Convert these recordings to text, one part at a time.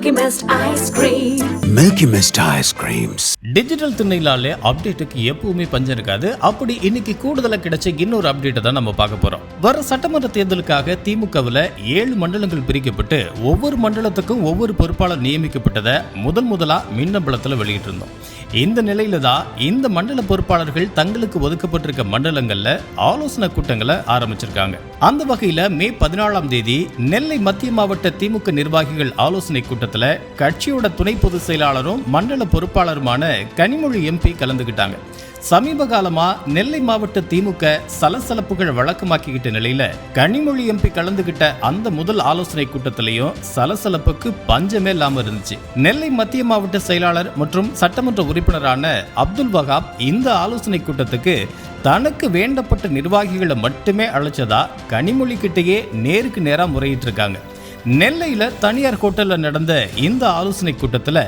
Milky Mist ice cream. Milky Mist ice creams. Digital திண்ணையிலாலே அப்டேட்டுக்கு எப்பவுமே பஞ்சம் இருக்காது அப்படி இன்னைக்கு கூடுதலாக கிடைச்ச இன்னொரு அப்டேட்டை தான் நம்ம பார்க்க போறோம் வர சட்டமன்ற தேர்தலுக்காக திமுகவில் ஏழு மண்டலங்கள் பிரிக்கப்பட்டு ஒவ்வொரு மண்டலத்துக்கும் ஒவ்வொரு பொறுப்பாளர் நியமிக்கப்பட்டதை முதல் முதலா மின்னம்பலத்தில் வெளியிட்டிருந்தோம் இந்த நிலையில தான் இந்த மண்டல பொறுப்பாளர்கள் தங்களுக்கு ஒதுக்கப்பட்டிருக்க மண்டலங்கள்ல ஆலோசனை கூட்டங்களை ஆரம்பிச்சிருக்காங்க. அந்த வகையில மே பதினாலாம் தேதி நெல்லை மத்திய மாவட்ட திமுக நிர்வாகிகள் ஆலோசனை கூட்டத்துல கட்சியோட துணை பொதுச் செயலாளரும் மண்டல பொறுப்பாளருமான கனிமொழி எம்பி கலந்துக்கிட்டாங்க சமீப காலமா நெல்லை மாவட்ட திமுக சலசலப்புகள் வழக்கமாக்கிக்கிட்ட நிலையில கனிமொழி எம்பி கலந்துகிட்ட அந்த முதல் ஆலோசனை கூட்டத்திலையும் சலசலப்புக்கு பஞ்சமே இல்லாம இருந்துச்சு. நெல்லை மத்திய மாவட்ட செயலாளர் மற்றும் சட்டமன்ற உறுப்பினரான அப்துல் வகாப் இந்த ஆலோசனை கூட்டத்துக்கு தனக்கு வேண்டப்பட்ட நிர்வாகிகளை மட்டுமே அழைச்சதா கனிமொழி கிட்டேயே நேருக்கு நேரா முறையிட்டு இருக்காங்க நெல்லையில தனியார் ஹோட்டல்ல நடந்த இந்த ஆலோசனை கூட்டத்துல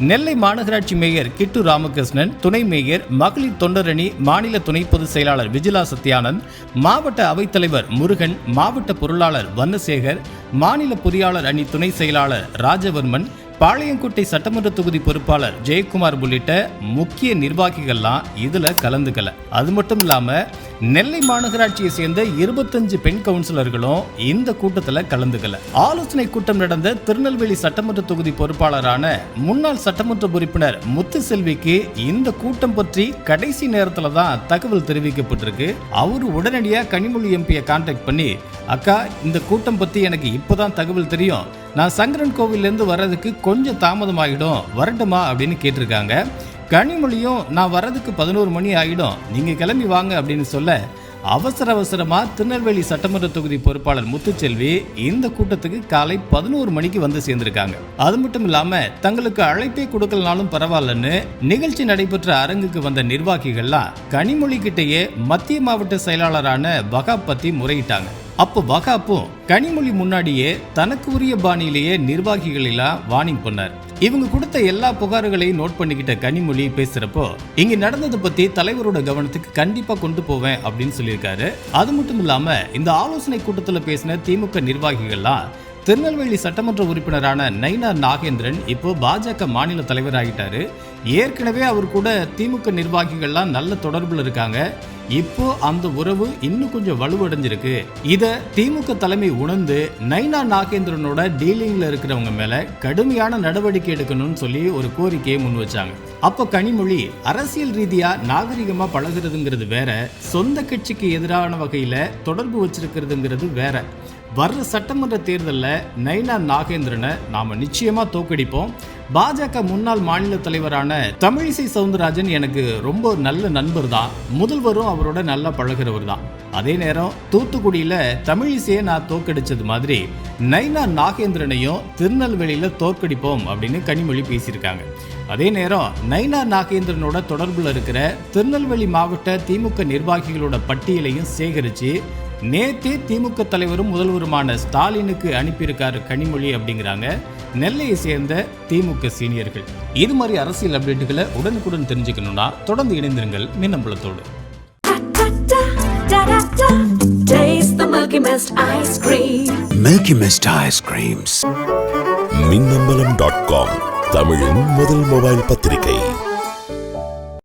நெல்லை மாநகராட்சி மேயர் கிட்டு ராமகிருஷ்ணன் துணை மேயர் மகளிர் தொண்டரணி மாநில துணை பொதுச் செயலாளர் விஜிலா சத்யானந்த் மாவட்ட அவைத்தலைவர் முருகன் மாவட்ட பொருளாளர் வண்ணசேகர் மாநில பொறியாளர் அணி துணை செயலாளர் ராஜவர்மன் பாளையங்கோட்டை சட்டமன்ற தொகுதி பொறுப்பாளர் ஜெயக்குமார் உள்ளிட்ட முக்கிய நிர்வாகிகள்லாம் இதுல கலந்துக்கல. அது மட்டும் இல்லாம நெல்லை மாநகராட்சியை சேர்ந்த இருபத்தஞ்சு பெண் கவுன்சிலர்களும் இந்த கூட்டத்தில் கலந்துக்கல. ஆலோசனை கூட்டம் நடந்த திருநெல்வேலி சட்டமன்ற தொகுதி பொறுப்பாளரான முன்னாள் சட்டமன்ற உறுப்பினர் முத்து செல்விக்கு இந்த கூட்டம் பற்றி கடைசி நேரத்தில் தான் தகவல் தெரிவிக்கப்பட்டிருக்கு. அவரு உடனடியாக கனிமொழி எம்பியை கான்டாக்ட் பண்ணி அக்கா இந்த கூட்டம் பற்றி எனக்கு இப்போதான் தகவல் தெரியும். நான் சங்கரன் கோவில்லேருந்து வர்றதுக்கு கொஞ்சம் தாமதமாகிடும் வரட்டுமா அப்படின்னு கேட்டிருக்காங்க. கனிமொழியும் நான் வர்றதுக்கு பதினோரு மணி ஆகிடும் நீங்கள் கிளம்பி வாங்க அப்படின்னு சொல்ல அவசர அவசரமாக திருநெல்வேலி சட்டமன்ற தொகுதி பொறுப்பாளர் முத்துச்செல்வி இந்த கூட்டத்துக்கு காலை பதினோரு மணிக்கு வந்து சேர்ந்திருக்காங்க. அது மட்டும் இல்லாமல் தங்களுக்கு அழைப்பே கொடுக்கலனாலும் பரவாயில்லன்னு நிகழ்ச்சி நடைபெற்ற அரங்குக்கு வந்த நிர்வாகிகள்லாம் கனிமொழி கிட்டேயே மத்திய மாவட்ட செயலாளரான வகாப் பத்தி முறையிட்டாங்க. அப்போ வகாப்பும் கனிமொழி முன்னாடியே தனக்கு உரிய பாணியிலேயே நிர்வாகிகள் எல்லாம் வார்னிங் பண்ணார். இவங்க கொடுத்த எல்லா புகார்களையும் நோட் பண்ணிக்கிட்ட கனிமொழி பேசுறப்போ இங்க நடந்ததை பத்தி தலைவரோட கவனத்துக்கு கண்டிப்பா கொண்டு போவேன் அப்படின்னு சொல்லியிருக்காரு. அது மட்டும் இல்லாம இந்த ஆலோசனை கூட்டத்துல பேசின திமுக நிர்வாகிகள்லாம் திருநெல்வேலி சட்டமன்ற உறுப்பினரான நைனா நாகேந்திரன் இப்போ பாஜக மாநில தலைவராகிட்டாரு ஏற்கனவே அவர் கூட திமுக நிர்வாகிகள்லாம் நல்ல தொடர்புல இருக்காங்க. இப்போ அந்த உறவு இன்னும் கொஞ்சம் வலுவடைஞ்சிருக்கு. இத திமுக தலைமை உணர்ந்து நைனா நாகேந்திரனோட டீலிங்ல இருக்கிறவங்க மேல கடுமையான நடவடிக்கை எடுக்கணும்னு சொல்லி ஒரு கோரிக்கையை முன் வச்சாங்க. அப்ப கனிமொழி அரசியல் ரீதியா நாகரிகமா பழகுறதுங்கிறது வேற சொந்த கட்சிக்கு எதிரான வகையில தொடர்பு வச்சிருக்கிறதுங்கிறது வேற. வர்ற சட்டமன்ற தேர்தலில் நைனா நாகேந்திரனை நாம நிச்சயமா தோக்கடிப்போம். பாஜக முன்னாள் மாநில தலைவரான தமிழிசை சவுந்தரராஜன் எனக்கு ரொம்ப நல்ல நண்பர் தான் முதல்வரும் அவரோட நல்லா பழகிறவர் தான். அதே நேரம் தூத்துக்குடியில தமிழிசையை நான் தோக்கடிச்சது மாதிரி நைனா நாகேந்திரனையும் திருநெல்வேலியில தோற்கடிப்போம் அப்படின்னு கனிமொழி பேசியிருக்காங்க. அதே நேரம் நைனா நாகேந்திரனோட தொடர்புல இருக்கிற திருநெல்வேலி மாவட்ட திமுக நிர்வாகிகளோட பட்டியலையும் சேகரிச்சு நேத்தே திமுக தலைவரும் முதல்வருமான ஸ்டாலினுக்கு அனுப்பியிருக்காரு கனிமொழி அப்படிங்கிறாங்க. நெல்லையை சேர்ந்த திமுக சீனியர்கள். இது மாதிரி அரசியல் அப்டேட்டுகளை உடனுக்குடன் தெரிஞ்சுக்கணும்னா தொடர்ந்து இணைந்திருங்கள் மின்னம்பலத்தோடு. Mist ice creams. Minnambalam dot com தமிழின் முதல் மொபைல் பத்திரிகை.